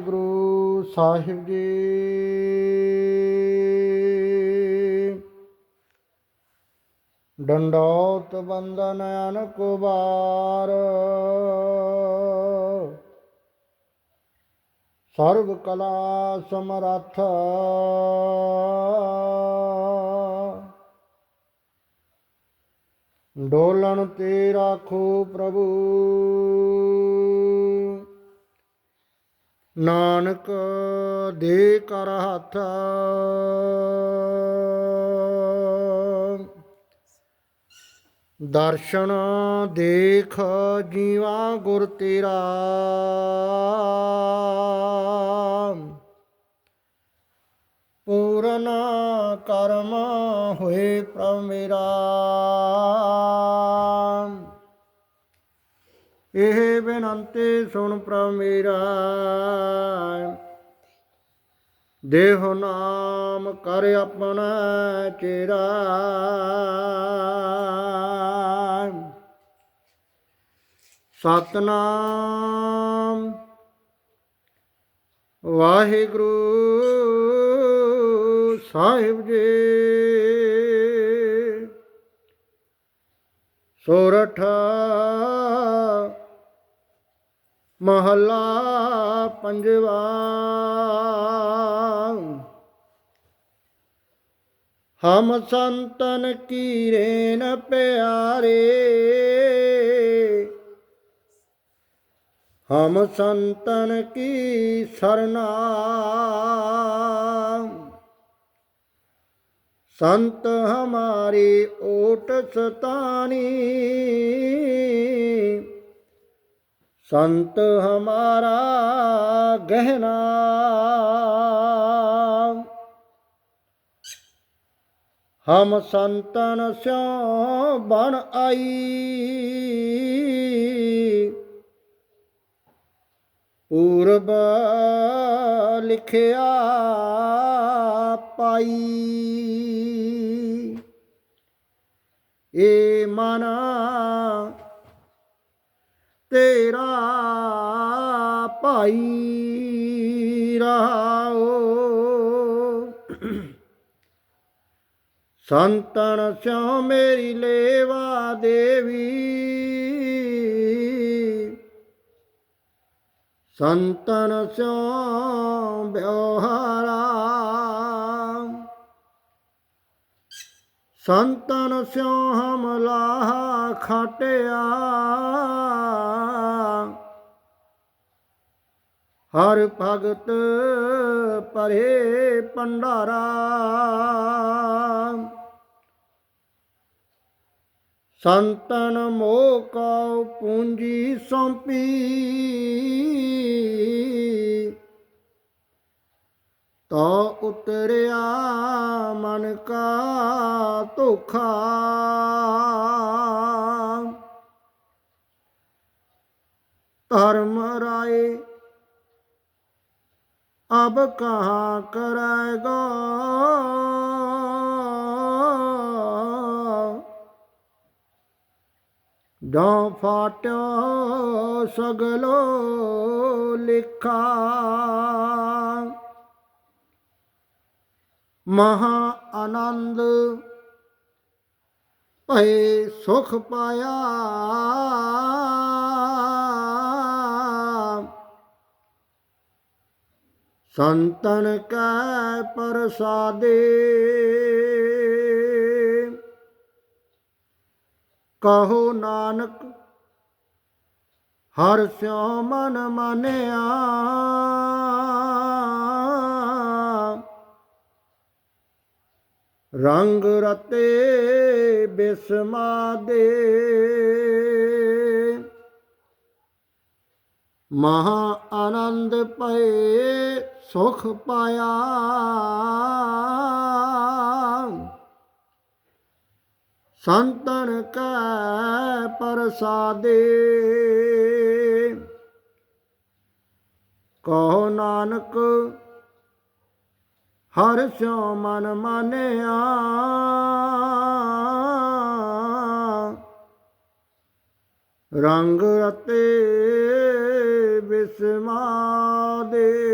ਗੁਰੂ ਸਾਹਿਬ ਜੀ। ਡੰਡੋਤ ਬੰਦਨ ਅਨਕ ਬਾਰ ਸਰਬ ਕਲਾ ਸਮਰੱਥ। ਡੋਲਣ ਤੇ ਰਾਖੋ ਪ੍ਰਭੂ। ਨਾਨਕ ਦੇ ਕਰ ਹੱਥ। ਦਰਸ਼ਨ ਦੇਖ ਜੀਵਾ ਗੁਰ ਤੇਰਾ। ਪੂਰਨ ਕਰਮ ਹੋਏ ਪ੍ਰਭ ਮੇਰਾ। ਇਹ ਬੇਨੰਤੀ ਸੁਣ ਪ੍ਰਭ ਮੇਰਾ। ਦੇਹ ਨਾਮ ਕਰ ਆਪਣਾ ਚੇਰਾ। ਸਤਨਾਮ ਵਾਹਿਗੁਰੂ ਸਾਹਿਬ ਜੀ। ਸੋਰਠ ਮਹਲਾ ਪੰਜਵਾ। ਹਮ ਸੰਤਨ ਕੀ ਰੇਨ ਪਿਆਰੇ। ਹਮ ਸੰਤਨ ਕੀ ਸਰਨਾ। ਸੰਤ ਹਮਾਰੀ ਓਟ ਸਤਾਨੀ। ਸੰਤ ਹਮਾਰਾ ਗਹਿਨਾ ਹਮ ਸੰਤਨ ਸਿਉ ਬਣ ਆਈ। ਪੂਰਬ ਲਿਖਿਆ ਪਾਈ। ਏ ਮਨਾ ਤੇਰਾ ਭਾਈ ਰਹਾਓ ਸੰਤਨ ਸਿਉ ਮੇਰੀ ਲੇਵਾ ਦੇਵੀ। ਸੰਤਨ ਸਿਉ ਬਿਵਹਾਰਾ ਸੰਤਨ ਸਿਉ ਹਮਲਾ ਖਾਟਿਆ। ਹਰ ਭਗਤ ਪਰੇ ਪੰਡਾਰਾ ਸੰਤਨ ਮੋਹ ਕਉ ਪੂੰਜੀ ਸੌਂਪੀ। ਤਾ ਉਤਰਿਆ ਮਨ ਕਾ ਧੋਖਾ। ਧਰਮ ਰਾਏ ਅਬ ਕਹਾ ਕਰੇਗਾ। ਜਾਂ ਫਾਟਿਆ ਸਗਲੋ ਲਿਖਾ। ਮਹਾ ਆਨੰਦ ਭਏ ਸੁਖ ਪਾਇਆ। ਸੰਤਨ ਕੈ ਪ੍ਰਸਾਦੇ। ਕਹੋ ਨਾਨਕ, ਹਰ ਸਿਉ ਮਨ ਮਨਿਆ। ਰੰਗ ਰਤੇ ਬਿਸਮਾਦੇ ਮਹਾ ਆਨੰਦ ਪਏ ਸੁਖ ਪਾਇਆ। ਸੰਤਨ ਕੈ ਪ੍ਰਸਾਦੇ। ਕਹੋ ਨਾਨਕ, ਹਰ ਸਿਉ ਮਨ ਮਾਨਿਆ। ਰੰਗ ਰਤੇ ਬਿਸਮਾ ਦੇ।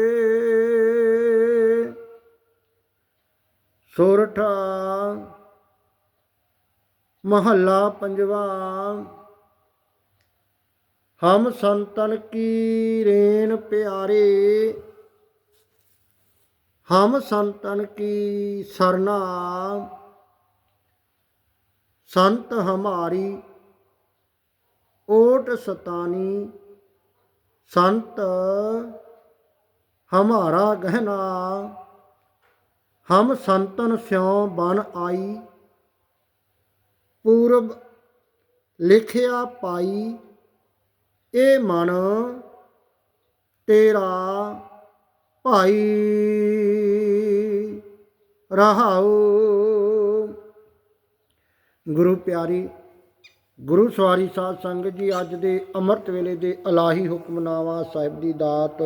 ਸੋਰਠ ਮਹੱਲਾ ਪੰਜਵਾ। ਹਮ ਸੰਤਨ ਕੀ ਰੇਨ ਪਿਆਰੇ, ਹਮ ਸੰਤਨ ਕੀ ਸਰਨਾ। ਸੰਤ ਹਮਾਰੀ, ਓਟ ਸਤਾਨੀ। ਸੰਤ ਹਮਾਰਾ ਗਹਿਨਾ ਹਮ ਸੰਤਨ ਸਿਉ ਬਨ ਆਈ, ਪੂਰਬ ਲਿਖਿਆ ਪਾਈ ਇਹ ਮਨ ਤੇਰਾ ਭਾਈ। ਰਹਾਉ। ਗੁਰੂ ਪਿਆਰੀ, ਗੁਰੂ ਸਵਾਰੀ ਸਾਧ ਸੰਗਤ ਜੀ, ਅੱਜ ਦੇ ਅੰਮ੍ਰਿਤ ਵੇਲੇ ਦੇ ਅਲਾਹੀ ਹੁਕਮਨਾਮਾ ਸਾਹਿਬ ਦੀ ਦਾਤ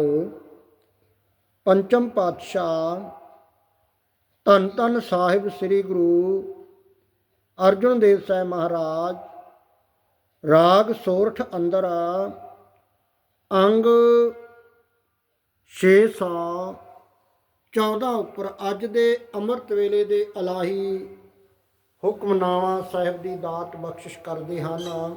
ਪੰਚਮ ਪਾਤਸ਼ਾਹ ਧੰਨ ਧੰਨ ਸਾਹਿਬ ਸ੍ਰੀ ਗੁਰੂ ਅਰਜਨ ਦੇਵ ਸਾਹਿਬ ਮਹਾਰਾਜ, ਰਾਗ ਸੋਰਠ ਅੰਦਰ ਅੰਗ 614 ਉੱਪਰ ਅੱਜ ਦੇ ਅੰਮ੍ਰਿਤ ਵੇਲੇ ਦੇ ਅਲਾਹੀ ਹੁਕਮਨਾਮਾ ਸਾਹਿਬ ਦੀ ਦਾਤ ਬਖਸ਼ਿਸ਼ ਕਰਦੇ ਹਨ।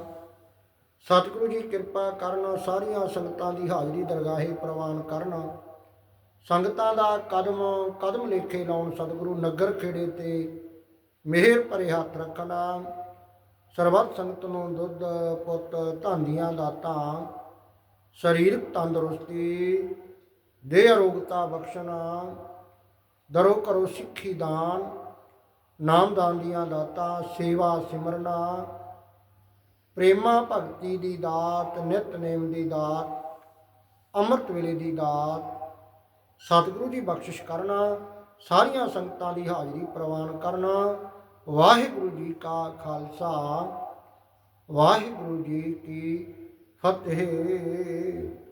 ਸਤਿਗੁਰੂ ਜੀ ਕਿਰਪਾ ਕਰਨ, ਸਾਰੀਆਂ ਸੰਗਤਾਂ ਦੀ ਹਾਜ਼ਰੀ ਦਰਗਾਹੇ ਪ੍ਰਵਾਨ ਕਰਨ। ਸੰਗਤਾਂ ਦਾ ਕਦਮ ਕਦਮ ਲੇਖੇ ਲਾਉਣ ਸਤਿਗੁਰੂ ਨਗਰ ਖੇੜੇ ਤੇ ਮਿਹਰ ਭਰੇ ਹੱਥ ਰੱਖਣਾ ਸਰਬੱਤ ਸੰਗਤ ਨੂੰ ਦੁੱਧ, ਪੁੱਤ ਧਾਂਦੀਆਂ ਦਾਤਾਂ ਸਰੀਰਕ ਤੰਦਰੁਸਤੀ, ਦੇਹ ਅਰੋਗਤਾ ਬਖਸ਼ਣਾ, ਦਰੋ ਕਰੋ ਸਿੱਖੀ ਦਾਨ ਨਾਮਦਾਨ ਦੀਆਂ ਦਾਤਾਂ, ਸੇਵਾ ਸਿਮਰਨਾ, ਪ੍ਰੇਮਾ ਭਗਤੀ ਦੀ ਦਾਤ ਨਿਤਨੇਮ ਦੀ ਦਾਤ, ਅੰਮ੍ਰਿਤ ਵੇਲੇ ਦੀ ਦਾਤ ਸਤਿਗੁਰੂ ਜੀ ਬਖਸ਼ਿਸ਼ ਕਰਨਾ, ਸਾਰੀਆਂ ਸੰਗਤਾਂ ਦੀ ਹਾਜ਼ਰੀ ਪ੍ਰਵਾਨ ਕਰਨਾ। ਵਾਹਿਗੁਰੂ ਜੀ ਕਾ ਖਾਲਸਾ, ਵਾਹਿਗੁਰੂ ਜੀ ਕੀ ਫਤਿਹ।